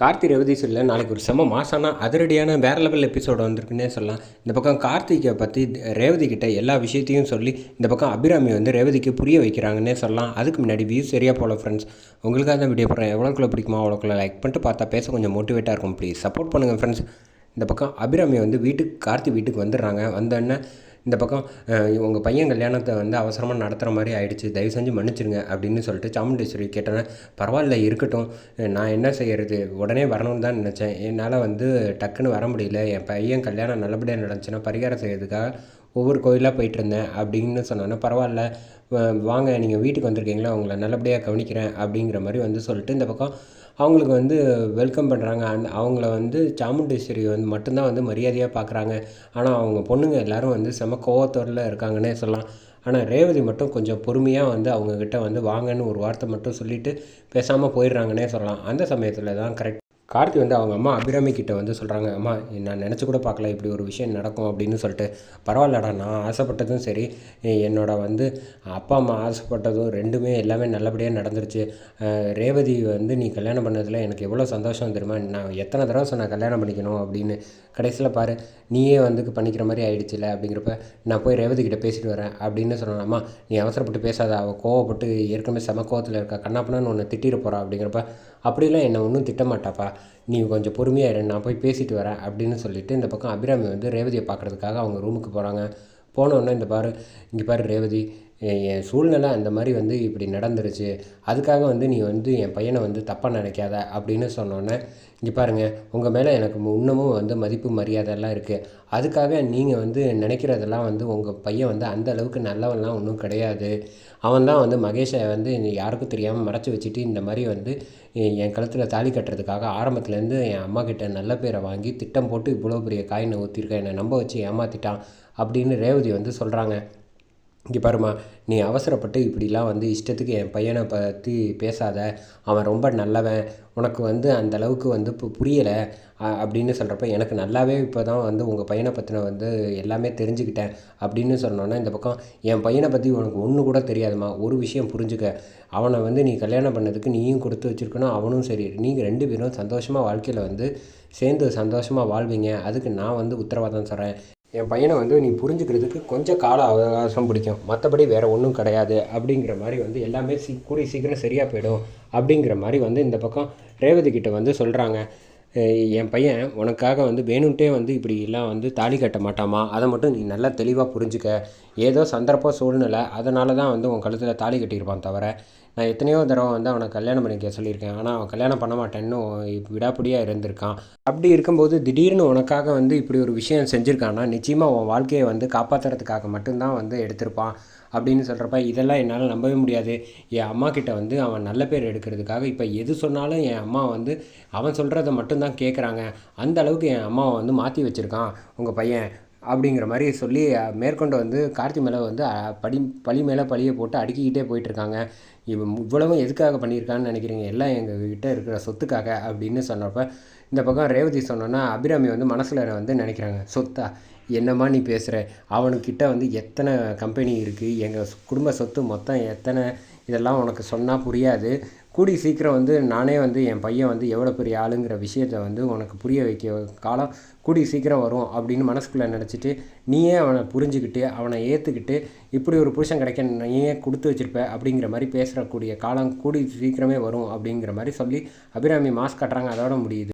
கார்த்தி ரேவதி சொல்ல நாளைக்கு ஒரு செம்ம மாசான அதிரடியான வேறு லெவல் எபிசோடு வந்திருக்குன்னே சொல்லலாம். இந்த பக்கம் கார்த்திகை பற்றி ரேவதி கிட்ட எல்லா விஷயத்தையும் சொல்லி இந்த பக்கம் அபிராமி வந்து ரேவதிக்கு புரிய வைக்கிறாங்கன்னே சொல்லலாம். அதுக்கு முன்னாடி வியூஸ் சரியாக போல ஃப்ரெண்ட்ஸ் உங்களுக்காக தான் வீடியோ போடுறேன். எவ்வளோக்குள்ள பிடிக்குமா அவ்வளோக்குள்ள லைக் பண்ணிட்டு பார்த்தா பேச கொஞ்சம் மோட்டிவேட்டாக இருக்கும் ப்ளீஸ் சப்போர்ட் பண்ணுங்கள் ஃப்ரெண்ட்ஸ் இந்த பக்கம் அபிராமி வந்து வீட்டுக்கு கார்த்தி வீட்டுக்கு வந்துடுறாங்க. வந்தோடனே இந்த பக்கம் உங்கள் பையன் கல்யாணத்தை வந்து அவசரமாக நடத்துகிற மாதிரி ஆயிடுச்சு. தயவு செஞ்சு மன்னிச்சிருங்க அப்படின்னு சொல்லிட்டு சாமுண்டேஸ்வரி கேட்டேன்னா பரவாயில்ல இருக்கட்டும். நான் என்ன செய்கிறது உடனே வரணும்னு தான் நினச்சேன். என்னால் வந்து டக்குன்னு வர முடியல. என் பையன் கல்யாணம் நல்லபடியாக நடந்துச்சுன்னா பரிகாரம் செய்யறதுக்காக ஒவ்வொரு கோயிலாக போயிட்டு இருந்தேன். அப்படின்னு சொன்னோன்னா பரவாயில்ல. வாங்க நீங்கள் வீட்டுக்கு வந்திருக்கீங்களா? உங்களை நல்லபடியாக கவனிக்கிறேன். அப்படிங்கிற மாதிரி வந்து சொல்லிட்டு இந்த பக்கம் அவங்களுக்கு வந்து வெல்கம் பண்ணுறாங்க அண்ட் அவங்கள வந்து சாமுண்டேஸ்வரி வந்து மட்டும்தான் வந்து மரியாதையாக பார்க்குறாங்க ஆனால் அவங்க பொண்ணுங்க எல்லோரும் வந்து செம கோவத்தோரில் இருக்காங்கன்னே சொல்லலாம். ஆனால் ரேவதி மட்டும் கொஞ்சம் பொறுமையாக வந்து அவங்கக்கிட்ட வந்து வாங்கன்னு ஒரு வார்த்தை மட்டும் சொல்லிவிட்டு பேசாமல் போயிடுறாங்கன்னே சொல்லலாம். அந்த சமயத்தில் தான் கரெக்ட் கார்த்தி வந்து அவங்க அம்மா அபிராமி கிட்ட வந்து சொல்கிறாங்க அம்மா நான் நினச்சி கூட பார்க்கல இப்படி ஒரு விஷயம் நடக்கும் அப்படின்னு சொல்லிட்டு. பரவாயில்லடா நான் ஆசைப்பட்டதும் சரி. என்னோட வந்து அப்பா அம்மா ஆசைப்பட்டதும் ரெண்டுமே எல்லாமே நல்லபடியாக நடந்துருச்சு. ரேவதி வந்து நீ கல்யாணம் பண்ணதில் எனக்கு எவ்வளோ சந்தோஷம் தெரியுமா? நான் எத்தனை தடவை சொன்னால் கல்யாணம் பண்ணிக்கணும் அப்படின்னு. கடைசியில் பாரு நீயே வந்து பண்ணிக்கிற மாதிரி ஆயிடுச்சுல அப்படிங்கிறப்ப நான் போய் ரேவதி கிட்ட பேசிட்டு வரேன் அப்படின்னு சொன்னேன். நீ அவசரப்பட்டு பேசாத. அவள் கோவப்பட்டு ஏற்கனவே செம கோவத்தில் இருக்கா. கண்ணாப்பண்ணான்னு ஒன்று திட்டிட்டு போகிறா அப்படிங்கிறப்ப அப்படிலாம் என்னை ஒன்றும் திட்டமாட்டாப்பா நீ கொஞ்சம் பொறுமையாக இரு நான் போய் பேசிட்டு வரேன் அப்படின்னு சொல்லிவிட்டு இந்த பக்கம் அபிராமி வந்து ரேவதியை பார்க்குறதுக்காக அவங்க ரூமுக்கு போகிறாங்க போனோடனே இந்த பாரு இங்கே பாரு ரேவதி என் சூழ்நிலை அந்த மாதிரி வந்து இப்படி நடந்துருச்சு. அதுக்காக வந்து நீ வந்து என் பையனை வந்து தப்பாக நினைக்காத அப்படின்னு சொன்னோன்னே இங்கே பாருங்கள் உங்கள் மேலே எனக்கு இன்னமும் வந்து மதிப்பு மரியாதைலாம் இருக்குது அதுக்காக நீங்கள் வந்து நினைக்கிறதெல்லாம் வந்து உங்கள் பையன் வந்து அந்த அளவுக்கு நல்லவன்லாம் ஒன்றும் கிடையாது. அவன் தான் வந்து மகேஷை வந்து யாருக்கும் தெரியாமல் மறைச்சி வச்சுட்டு இந்த மாதிரி வந்து என் கழுத்தில் தாலி கட்டுறதுக்காக ஆரம்பத்துலேருந்து என் அம்மா கிட்ட நல்ல பேரை வாங்கி திட்டம் போட்டு இவ்வளோ பெரிய காயினை ஊற்றிருக்கேன் என்னை நம்ப வச்சு ஏமாற்றிட்டான் அப்படின்னு ரேவதி வந்து சொல்கிறாங்க இங்கே பாருமா நீ அவசரப்பட்டு இப்படிலாம் வந்து இஷ்டத்துக்கு என் பையனை பற்றி பேசாத. அவன் ரொம்ப நல்லவன். உனக்கு வந்து அந்தளவுக்கு வந்து இப்போ புரியலை. அப்படின்னு சொல்கிறப்ப எனக்கு நல்லாவே இப்போ தான் வந்து உங்கள் பையனை பற்றின வந்து எல்லாமே தெரிஞ்சுக்கிட்டேன். அப்படின்னு சொன்னோன்னா இந்த பக்கம் என் பையனை பற்றி உனக்கு ஒன்று கூட தெரியாதுமா ஒரு விஷயம் புரிஞ்சுக்க. அவனை வந்து நீ கல்யாணம் பண்ணதுக்கு நீயும் கொடுத்து வச்சுருக்கணும். அவனும் சரி. நீங்கள் ரெண்டு பேரும் சந்தோஷமாக வாழ்க்கையில் வந்து சேர்ந்து சந்தோஷமாக வாழ்வீங்க. அதுக்கு நான் வந்து உத்தரவாதம் சொல்கிறேன் என் பையனை வந்து நீ புரிஞ்சுக்கிறதுக்கு கொஞ்சம் கால அவகாசம் பிடிக்கும். மற்றபடி வேறு ஒன்றும் கிடையாது. அப்படிங்கிற மாதிரி வந்து எல்லாமே சீ கூடி சீக்கிரம் சரியாக போயிடும். அப்படிங்கிற மாதிரி வந்து இந்த பக்கம் ரேவதி கிட்ட வந்து சொல்கிறாங்க என் பையன் உனக்காக வந்து வேணும்ட்டே வந்து இப்படி எல்லாம் வந்து தாலி கட்ட மாட்டாமா? அதை மட்டும் நீ நல்லா தெளிவாக புரிஞ்சுக்க. ஏதோ சந்தர்ப்ப சூழ்நிலை அதனால தான் வந்து உன் கழுத்தில் தாலி கட்டியிருப்பான் தவிர நான் எத்தனையோ தடவை வந்து அவனை கல்யாணம் பண்ணிக்க சொல்லியிருக்கேன். ஆனால் அவன் கல்யாணம் பண்ண மாட்டேன்னு விடாப்பிடியாக இருந்திருக்கான். அப்படி இருக்கும்போது திடீர்னு உனக்காக வந்து இப்படி ஒரு விஷயம் செஞ்சுருக்கான்னா நிச்சயமாக உன் வாழ்க்கையை வந்து காப்பாற்றுறதுக்காக மட்டும்தான் வந்து எடுத்திருப்பான் அப்படின்னு சொல்கிறப்ப இதெல்லாம் என்னால் நம்பவே முடியாது. என் அம்மா கிட்ட வந்து அவன் நல்ல பேர் எடுக்கிறதுக்காக இப்போ எது சொன்னாலும் என் அம்மா வந்து அவன் சொல்கிறத மட்டும்தான் கேட்குறாங்க அந்த அளவுக்கு என் அம்மாவை வந்து மாற்றி வச்சுருக்கான் உங்கள் பையன். அப்படிங்கிற மாதிரி சொல்லி மேற்கொண்டு வந்து கார்த்தி மேலே வந்து படி பழி மேலே பழியை போட்டு அடுக்கிக்கிட்டே போயிட்டுருக்காங்க இவன் இவ்வளவும் எதுக்காக பண்ணியிருக்கான்னு நினைக்கிறீங்க? எல்லாம் எங்கள் கிட்டே இருக்கிற சொத்துக்காக அப்படின்னு சொன்னப்போ இந்த பக்கம் ரேவதி சொன்னோன்னா அபிராமி வந்து மனசில் வந்து நினைக்கிறாங்க சொத்தா? என்னம்மா நீ பேசுகிற அவனுக்கிட்ட வந்து எத்தனை கம்பெனி இருக்குது எங்கள் குடும்ப சொத்து மொத்தம் எத்தனை? இதெல்லாம் உனக்கு சொன்னால் புரியாது. கூடி சீக்கிரம் வந்து நானே வந்து என் பையன் வந்து எவ்வளோ பெரிய ஆளுங்கிற விஷயத்த வந்து உனக்கு புரிய வைக்க காலம் கூடி சீக்கிரம் வரும் அப்படின்னு மனசுக்குள்ளே நினச்சிட்டு நீயே அவனை புரிஞ்சுக்கிட்டு அவனை ஏற்றுக்கிட்டு இப்படி ஒரு புருஷன் கிடைக்க நீயே கொடுத்து வச்சுருப்ப அப்படிங்கிற மாதிரி பேசுகிறக்கூடிய காலம் கூடி சீக்கிரமே வரும் அப்படிங்கிற மாதிரி சொல்லி அபிராமி மாஸ்க் கட்டுறாங்க அதோட முடியுது.